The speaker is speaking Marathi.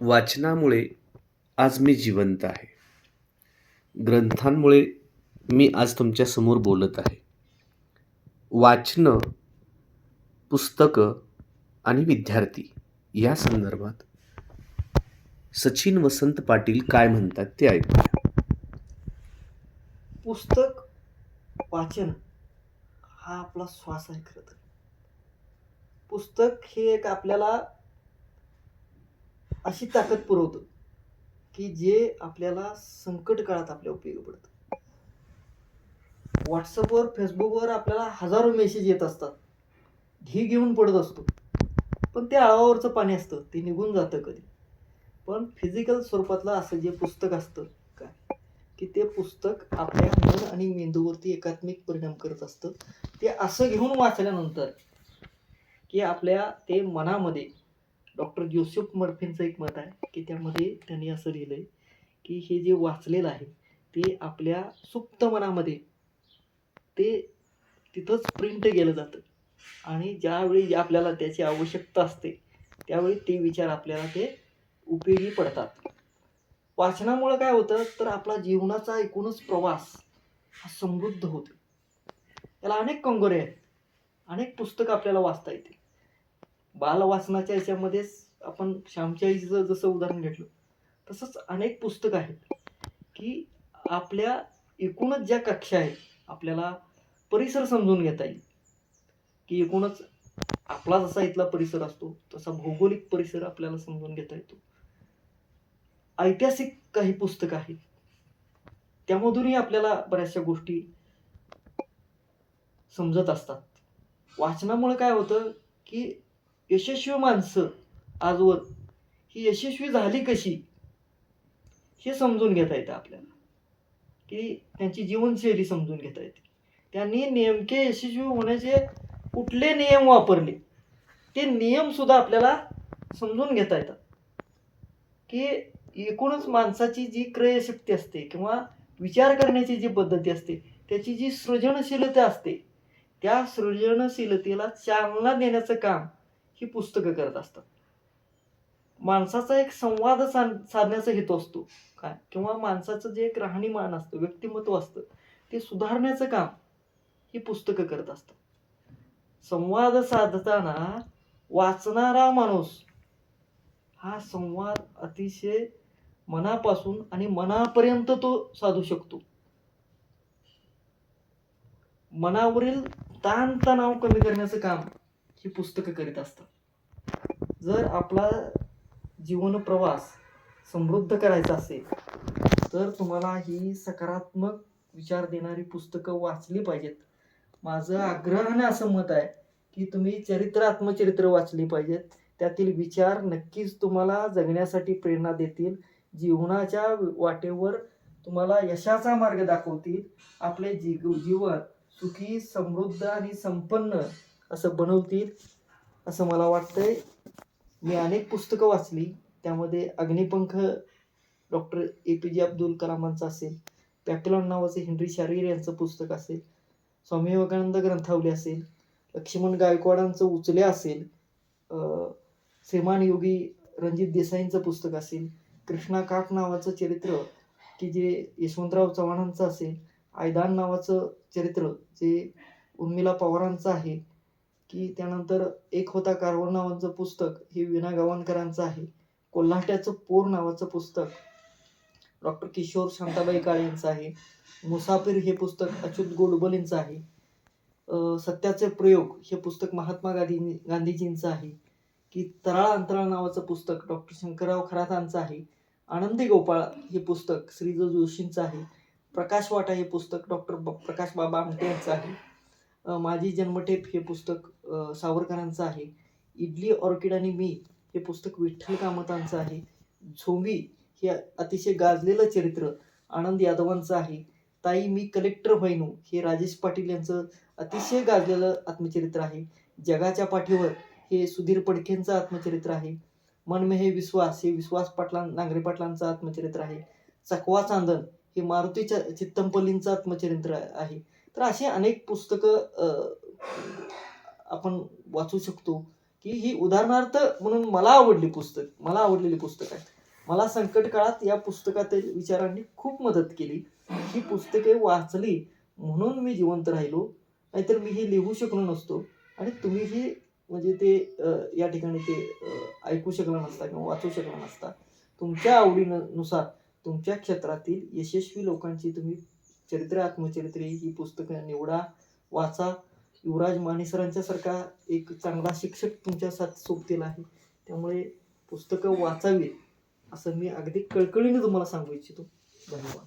वाचनामुळे आज मी जिवंत आहे. ग्रंथांमुळे मी आज तुमच्यासमोर बोलत आहे. वाचनं पुस्तकं आणि विद्यार्थी या संदर्भात सचिन वसंत पाटील काय म्हणतात ते ऐकूया. पुस्तक वाचन हा आपला श्वास आहे खरं तर. पुस्तक हे एक आपल्याला अशी ताकद पुरवतं की जे आपल्याला संकट काळात आपल्या उपयोगी पडतं. व्हॉट्सअपवर फेसबुकवर आपल्याला हजारो मेसेज येत असतात. ही घेऊन पडत असतो. पण ते आळावरचं पाणी असतं. ते निघून जातं कधी. पण फिजिकल स्वरूपातलं असं जे पुस्तक असतं काय की ते पुस्तक आपल्या मन आणि मेंदूवरती एकात्मिक परिणाम करत असतं. ते असं घेऊन वाचल्यानंतर की आपल्या ते मनामध्ये डॉक्टर जोसेफ मर्फींचं एक मत आहे की त्यामध्ये त्यांनी असं लिहिलं आहे की हे जे वाचलेलं आहे ते आपल्या सुप्त मनामध्ये ते तिथंच प्रिंट केलं जातं. आणि ज्यावेळी आपल्याला त्याची आवश्यकता असते त्यावेळी ते विचार आपल्याला ते उपयोगी पडतात. वाचनामुळं काय होतं तर आपला जीवनाचा एकूणच प्रवास हा समृद्ध होतो. त्याला अनेक कंगोरे आहेत अनेक पुस्तकं आपल्याला वाचता येतील. बालवाचनाच्या याच्यामध्येच आपण श्यामच्या आईचं जसं उदाहरण घेतलं तसंच अनेक पुस्तकं आहेत की आपल्या एकूणच ज्या कक्षा आहेत आपल्याला परिसर समजून घेता येईल. की एकूणच आपला जसा इथला परिसर असतो तसा भौगोलिक परिसर आपल्याला समजून घेता येतो. ऐतिहासिक काही पुस्तकं आहेत. त्यामधूनही आपल्याला बऱ्याचशा गोष्टी समजत असतात. वाचनामुळे काय होतं की यशस्वी माणसं आजवर. ही यशस्वी झाली कशी? हे समजून घेता येतं आपल्याला. की त्यांची जीवनशैली समजून घेता येते. त्यांनी नेमके यशस्वी होण्याचे कुठले नियम वापरले? ते नियमसुद्धा आपल्याला समजून घेता येतात. की एकूणच माणसाची जी क्रयशक्ती असते किंवा विचार करण्याची जी पद्धती असते त्याची जी सृजनशीलता असते त्या सृजनशीलतेला चालना देण्याचं काम ही पुस्तकं करत असतात. माणसाचा एक संवाद साध साधण्याचा हेतू असतो. काय? किंवा माणसाचं जे एक राहणीमान असतं व्यक्तिमत्व असतं ते सुधारण्याचं काम ही पुस्तकं करत असतात. संवाद साधताना वाचणारा माणूस हा संवाद अतिशय मनापासून आणि मनापर्यंत तो साधू शकतो. मनावरील ताणतणाव कमी करण्याचं काम ही पुस्तकं करीत असतात. जर आपला जीवन प्रवास समृद्ध करायचा असेल तर तुम्हाला ही सकारात्मक विचार देणारी पुस्तकं वाचली पाहिजेत. माझं आग्रहाने असं मत आहे की तुम्ही चरित्र आत्मचरित्र वाचली पाहिजेत. त्यातील विचार नक्कीच तुम्हाला जगण्यासाठी प्रेरणा देतील. जीवनाच्या वाटेवर तुम्हाला यशाचा मार्ग दाखवतील. आपले जी जीवन सुखी समृद्ध आणि संपन्न असं बनवतील असं मला वाटतंय. मी अनेक पुस्तकं वाचली. त्यामध्ये अग्निपंख डॉक्टर ए पी जे अब्दुल कलामांचं असेल पॅपलॉन नावाचं हेनरी शारीर यांचं पुस्तक असेल स्वामी विवेकानंद ग्रंथावली असेल लक्ष्मण गायकवाडांचं उचल्या असेल श्रीमान योगी रणजित देसाईंचं पुस्तक असेल कृष्णा काक नावाचं चरित्र की जे यशवंतराव चव्हाणांचं असेल आयदान नावाचं चरित्र जे उर्मिला पवारांचं आहे की त्यानंतर एक होता कारवर नावाचं पुस्तक हे विना गावणकरांचं आहे. कोल्हाट्याचं पोर नावाचं पुस्तक. डॉक्टर किशोर शांताबाई काळे यांचं आहे. मुसाफिर हे पुस्तक अच्युत गोडबोलेंचं आहे. सत्याचे प्रयोग हे पुस्तक महात्मा गांधी गांधीजींचं आहे. की तराळ अंतराळ नावाचं पुस्तक डॉक्टर शंकरराव खरातांचं आहे. आनंदी गोपाळ हे पुस्तक श्रीज जोशींचं आहे. प्रकाश वाटा हे पुस्तक डॉक्टर ब प्रकाश बाबा आमटे यांचं आहे. माझी जन्मठेप हे पुस्तक सावरकरांचं आहे. इडली ऑर्किड आणि मी हे पुस्तक विठ्ठल कामतांचं आहे. झोंबी हे अतिशय गाजलेलं चरित्र आनंद यादवांचं आहे. ताई मी कलेक्टर व्हायनो हे राजेश पाटील यांचं अतिशय गाजलेलं आत्मचरित्र आहे. जगाच्या पाठीवर हे सुधीर पडकेंचं आत्मचरित्र आहे. मन में हे विश्वास हे विश्वास पाटलां नांगरे पाटलांचं आत्मचरित्र आहे. चकवा चांदन हे मारुतीच्या चित्तमपल्लींचं आत्मचरित्र आहे. तर अशी अनेक पुस्तकं आपण वाचू शकतो की ही उदाहरणार्थ म्हणून मला आवडली पुस्तक मला आवडलेली पुस्तक आहे मला संकट काळात या पुस्तकातील विचारांनी खूप मदत केली. ही पुस्तके वाचली म्हणून मी जिवंत राहिलो नाहीतर मी हे लिहू शकलो नसतो आणि तुम्हीही म्हणजे ते या ठिकाणी ते ऐकू शकला नसता किंवा वाचू शकला नसता. तुमच्या आवडीनुसार तुमच्या क्षेत्रातील यशस्वी लोकांची तुम्ही चरित्र आत्मचरित्रे ही पुस्तकं निवडा वाचा. युवराज मानेसरांच्या सारखा एक चांगला शिक्षक तुमच्या साथ सोबतील आहे. त्यामुळे पुस्तकं वाचावीत असं मी अगदी कळकळीने तुम्हाला सांगू इच्छितो. धन्यवाद.